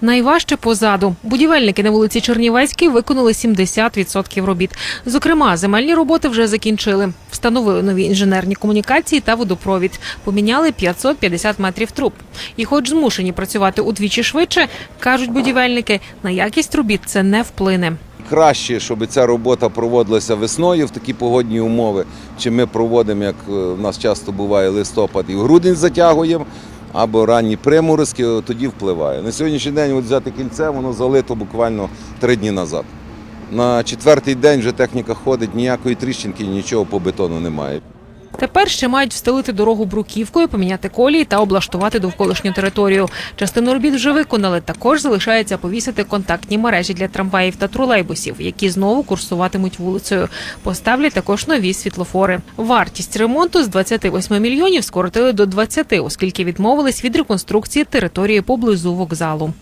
Найважче позаду. Будівельники на вулиці Чернівецькій виконали 70% робіт. Зокрема, земельні роботи вже закінчили. Встановили нові інженерні комунікації та водопровід. Поміняли 550 метрів труб. І, хоч змушені працювати удвічі швидше, кажуть будівельники, на якість робіт це не вплине. Краще, щоб ця робота проводилася весною в такі погодні умови, чи ми проводимо, як е, в нас часто буває листопад і в грудень затягуємо, або ранні приморозки, тоді впливає. На сьогоднішній день от взяти кільце, воно залито буквально три дні назад. На четвертий день вже техніка ходить, ніякої тріщинки, нічого по бетону немає. Тепер ще мають встелити дорогу бруківкою, поміняти колії та облаштувати довколишню територію. Частину робіт вже виконали. Також залишається повісити контактні мережі для трамваїв та тролейбусів, які знову курсуватимуть вулицею. Поставлять також нові світлофори. Вартість ремонту з 28 мільйонів скоротили до 20, оскільки відмовились від реконструкції території поблизу вокзалу.